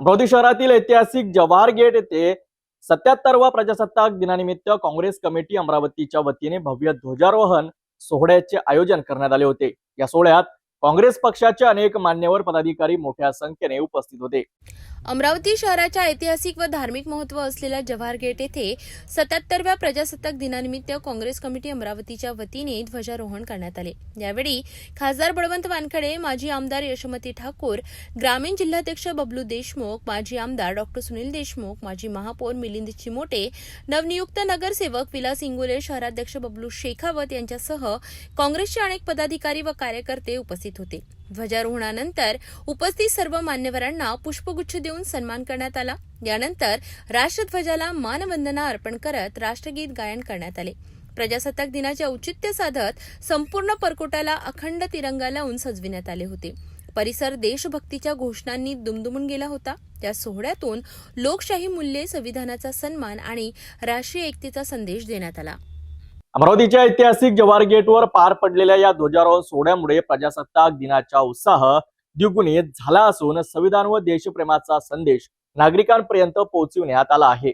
अमरावती शहरातील ऐतिहासिक जवाहर गेट येथे सत्याहत्तरवा प्रजासत्ताक दिनानिमित्त काँग्रेस कमिटी अमरावतीच्या वतीने भव्य ध्वजारोहण सोहळ्याचे आयोजन करण्यात आले होते. या सोहळ्यात काँग्रेस पक्षाचे अनेक मान्यवर पदाधिकारी मोठ्या संख्येने उपस्थित होते. अमरावती शहराच्या ऐतिहासिक व धार्मिक महत्त्व असलेल्या जवाहर गेट येथे सत्याहत्तरव्या प्रजासत्ताक दिनानिमित्त काँग्रेस कमिटी अमरावतीच्या वतीने ध्वजारोहण करण्यात आले. यावेळी खासदार बळवंत वानखडे माजी आमदार यशमती ठाकूर ग्रामीण जिल्हाध्यक्ष बबलू देशमुख माजी आमदार डॉक्टर सुनील देशमुख माजी महापौर मिलिंद चिमोटे नवनियुक्त नगरसेवक विलास इंगोले शहराध्यक्ष बबलू शेखावत यांच्यासह काँग्रेसचे अनेक पदाधिकारी व कार्यकर्ते उपस्थित होते. ध्वजारोहणानंतर उपस्थित सर्व मान्यवरांना पुष्पगुच्छ देऊन सन्मान करण्यात आला. यानंतर राष्ट्रध्वजाला मानवंदना अर्पण करत राष्ट्रगीत गायन करण्यात आले. प्रजासत्ताक दिनाचे औचित्य साधत संपूर्ण परकोटाला अखंड तिरंगा लावून सजविण्यात आले होते. परिसर देशभक्तीच्या घोषणांनी दुमदुमून गेला होता. त्या सोहळ्यातून लोकशाही मूल्ये संविधानाचा सन्मान आणि राष्ट्रीय एकतेचा संदेश देण्यात आला. अमरावतीच्या ऐतिहासिक जवाहर गेटवर पार पडलेल्या या ध्वजारोहण सोहळ्यामुळे प्रजासत्ताक दिनाचा उत्साह द्विगुणित झाला असून संविधान व देशप्रेमाचा संदेश नागरिकांपर्यंत पोहोचविण्यात आला आहे.